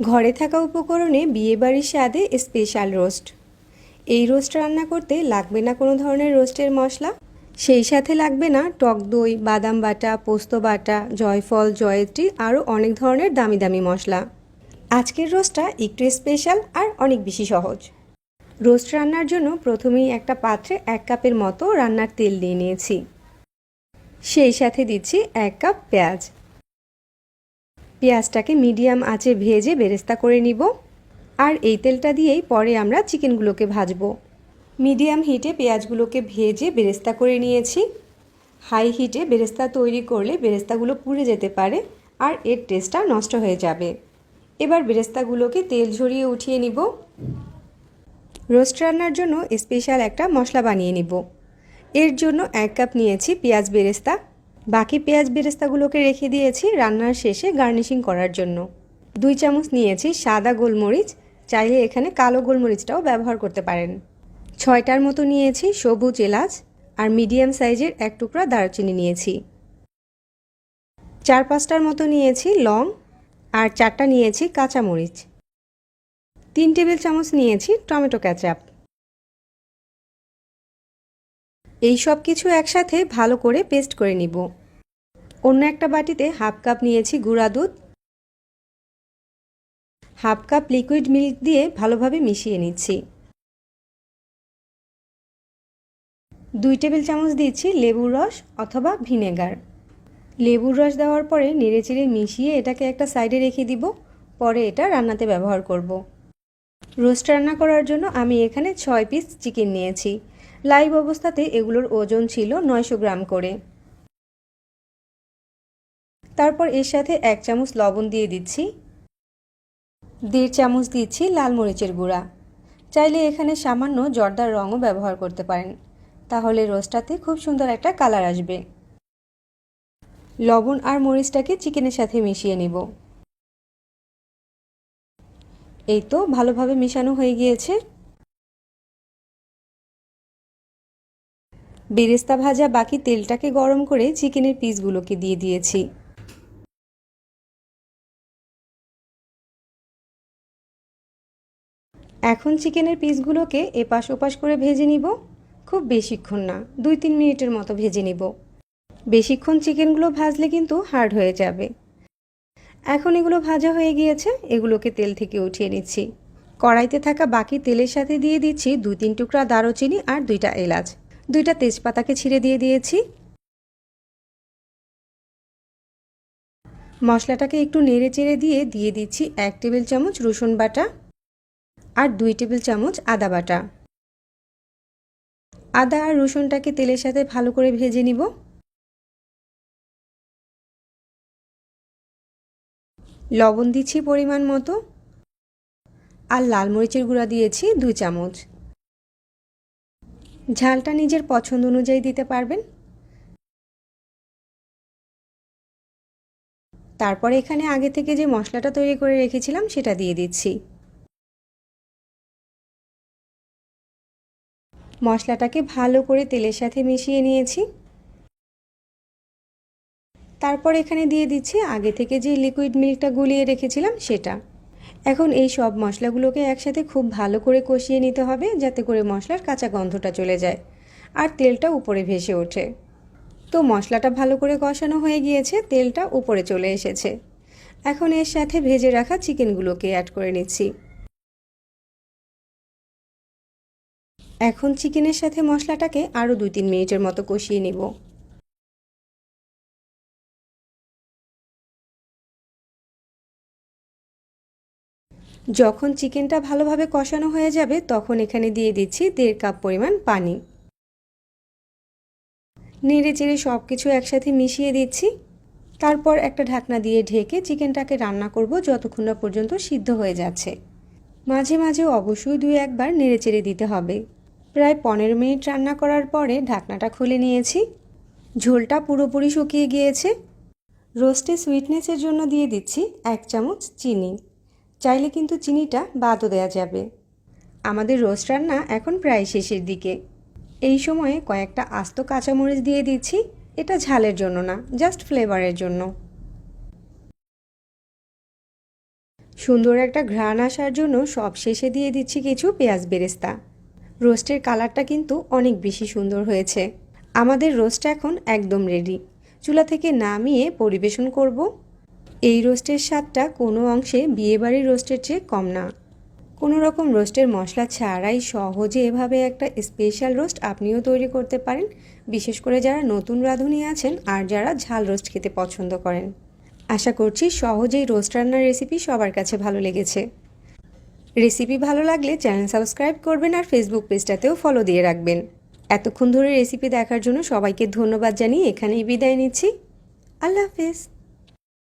ঘরে থাকা উপকরণে বিয়েবাড়ির স্বাদে স্পেশাল রোস্ট এই রোস্ট রান্না করতে লাগবে না কোনো ধরনের রোস্টের মশলা। সেই সাথে লাগবে না টক দই, বাদাম বাটা, পোস্ত বাটা, জয়ফল, জয়ত্রী আরও অনেক ধরনের দামি দামি মশলা। আজকের রোস্টটা একটু স্পেশাল আর অনেক বেশি সহজ। রোস্ট রান্নার জন্য প্রথমেই একটা পাত্রে এক কাপের মতো রান্নার তেল দিয়ে নিয়েছি। সেই সাথে দিচ্ছি এক কাপ পেঁয়াজ। পেঁয়াজটাকে মিডিয়াম আঁচে ভেজে বেরেস্তা করে নিব। আর এই তেলটা দিয়েই পরে আমরা চিকেনগুলোকে ভাজবো। মিডিয়াম হিটে পেঁয়াজগুলোকে ভেজে বেরেস্তা করে নিয়েছি। হাই হিটে বেরেস্তা তৈরি করলে বেরেস্তাগুলো পুড়ে যেতে পারে আর এর টেস্টটা নষ্ট হয়ে যাবে। এবার বেরেস্তাগুলোকে তেল ঝরিয়ে উঠিয়ে নিব। রোস্ট রান্নার জন্য স্পেশাল একটা মশলা বানিয়ে নিব। এর জন্য এক কাপ নিয়েছি পেঁয়াজ বেরেস্তা। বাকি পেঁয়াজ বেরেস্তাগুলোকে রেখে দিয়েছি রান্নার শেষে গার্নিশিং করার জন্য। দুই চামচ নিয়েছি সাদা গোলমরিচ, চাইলে এখানে কালো গোলমরিচটাও ব্যবহার করতে পারেন। ছয়টার মতো নিয়েছি সবুজ এলাচ আর মিডিয়াম সাইজের এক টুকরা দারচিনি নিয়েছি। চার পাঁচটার মতো নিয়েছি লং আর চারটা নিয়েছি কাঁচামরিচ। তিন টেবিল চামচ নিয়েছি টমেটো ক্যাচাপ। এই সব কিছু একসাথে ভালো করে পেস্ট করে নিব। অন্য একটা বাটিতে হাফ কাপ নিয়েছি গুঁড়া দুধ। হাফ কাপ লিকুইড মিল্ক দিয়ে ভালোভাবে মিশিয়ে নিচ্ছি। দুই টেবিল চামচ দিচ্ছি লেবুর রস অথবা ভিনেগার। লেবুর রস দেওয়ার পরে নেড়েচেড়ে মিশিয়ে এটাকে একটা সাইডে রেখে দিব। পরে এটা রান্নাতে ব্যবহার করব। রোস্ট রান্না করার জন্য আমি এখানে ছয় পিস চিকেন নিয়েছি। লাইভ অবস্থাতে এগুলোর ওজন ছিল নয়শো গ্রাম করে। তারপর এর সাথে এক চামচ লবণ দিয়ে দিচ্ছি। দেড় চামচ দিচ্ছি লাল মরিচের গুঁড়া। চাইলে এখানে সামান্য জর্দার রঙও ব্যবহার করতে পারেন। তাহলে রোস্টটাতে খুব সুন্দর একটা কালার আসবে। লবণ আর মরিচটাকে চিকেনের সাথে মিশিয়ে নিব। এই তো ভালোভাবে মেশানো হয়ে গিয়েছে। বেরেস্তা ভাজা বাকি তেলটাকে গরম করে চিকেনের পিসগুলোকে দিয়ে দিয়েছি। এখন চিকেনের পিসগুলোকে এপাশ ওপাশ করে ভেজে নিব। খুব বেশিক্ষণ না, দুই তিন মিনিটের মতো ভেজে নিব। বেশিক্ষণ চিকেনগুলো ভাজলে কিন্তু হার্ড হয়ে যাবে। এখন এগুলো ভাজা হয়ে গিয়েছে, এগুলোকে তেল থেকে উঠিয়ে নিচ্ছি। কড়াইতে থাকা বাকি তেলের সাথে দিয়ে দিচ্ছি দুই তিন টুকরা দারুচিনি আর দুইটা এলাচ। দুইটা তেজপাতাকে ছিঁড়ে দিয়ে দিয়েছি। মশলাটাকে একটু নেড়ে চেড়ে দিয়ে দিয়ে দিচ্ছি এক টেবিল চামচ রসুন বাটা আর দুই টেবিল চামচ আদা বাটা। আদা আর রসুনটাকে তেলের সাথে ভালো করে ভেজে নিব। লবণ দিচ্ছি পরিমাণ মতো। আর লাল মরিচের গুঁড়া দিয়েছি দুই চামচ। ঝালটা নিজের পছন্দ অনুযায়ী দিতে পারবেন। তারপর এখানে আগে থেকে যে মশলাটা তৈরি করে রেখেছিলাম সেটা দিয়ে দিচ্ছি। মশলাটাকে ভালো করে তেলের সাথে মিশিয়ে নিয়েছি। তারপর এখানে দিয়ে দিচ্ছি আগে থেকে যে লিকুইড মিল্কটা গুলিয়ে রেখেছিলাম সেটা। এখন এই সব মশলাগুলোকে একসাথে খুব ভালো করে কষিয়ে নিতে হবে যাতে করে মশলার কাঁচা গন্ধটা চলে যায় আর তেলটা উপরে ভেসে ওঠে। তো মশলাটা ভালো করে কষানো হয়ে গিয়েছে, তেলটা উপরে চলে এসেছে। এখন এর সাথে ভেজে রাখা চিকেনগুলোকে অ্যাড করে নিচ্ছি। এখন চিকেনের সাথে মশলাটাকে আরও দুই তিন মিনিটের মতো কষিয়ে নিব। যখন চিকেনটা ভালোভাবে কষানো হয়ে যাবে, তখন এখানে দিয়ে দিচ্ছি দেড় কাপ পরিমাণ পানি। নেড়ে চেড়ে সব কিছু একসাথে মিশিয়ে দিচ্ছি। তারপর একটা ঢাকনা দিয়ে ঢেকে চিকেনটাকে রান্না করব যতক্ষণ না পর্যন্ত সিদ্ধ হয়ে যাচ্ছে। মাঝে মাঝে অবশ্যই দুই একবার নেড়ে চেড়ে দিতে হবে। প্রায় পনেরো মিনিট রান্না করার পরে ঢাকনাটা খুলে নিয়েছি। ঝোলটা পুরোপুরি শুকিয়ে গিয়েছে। রোস্টে সুইটনেসের জন্য দিয়ে দিচ্ছি এক চামচ চিনি। চাইলে কিন্তু চিনিটা বাদও দেওয়া যাবে। আমাদের রোস্ট রান্না এখন প্রায় শেষের দিকে। এই সময়ে কয়েকটা আস্ত কাঁচামরিচ দিয়ে দিচ্ছি। এটা ঝালের জন্য না, জাস্ট ফ্লেভারের জন্য। সুন্দর একটা ঘ্রাণ আসার জন্য সব শেষে দিয়ে দিচ্ছি কিছু পেঁয়াজ বেরেস্তা। রোস্টের কালারটা কিন্তু অনেক বেশি সুন্দর হয়েছে। আমাদের রোস্ট এখন একদম রেডি চুলা থেকে নামিয়ে পরিবেশন করব। এই রোস্টের স্বাদটা কোনো অংশে বিয়েবাড়ির রোস্টের চেয়ে কম না। কোনো রকম রোস্টের মশলা ছাড়াই সহজে এভাবে একটা স্পেশাল রোস্ট আপনিও তৈরি করতে পারেন। বিশেষ করে যারা নতুন রাঁধুনি আছেন আর যারা ঝাল রোস্ট খেতে পছন্দ করেন। আশা করছি সহজেই রোস্ট রান্নার রেসিপি সবার কাছে ভালো লেগেছে। রেসিপি ভালো লাগলে চ্যানেল সাবস্ক্রাইব করবেন আর ফেসবুক পেজটাতেও ফলো দিয়ে রাখবেন। এতক্ষণ ধরে রেসিপি দেখার জন্য সবাইকে ধন্যবাদ জানিয়ে এখানেই বিদায় নিচ্ছি। আল্লাহ হাফেজ।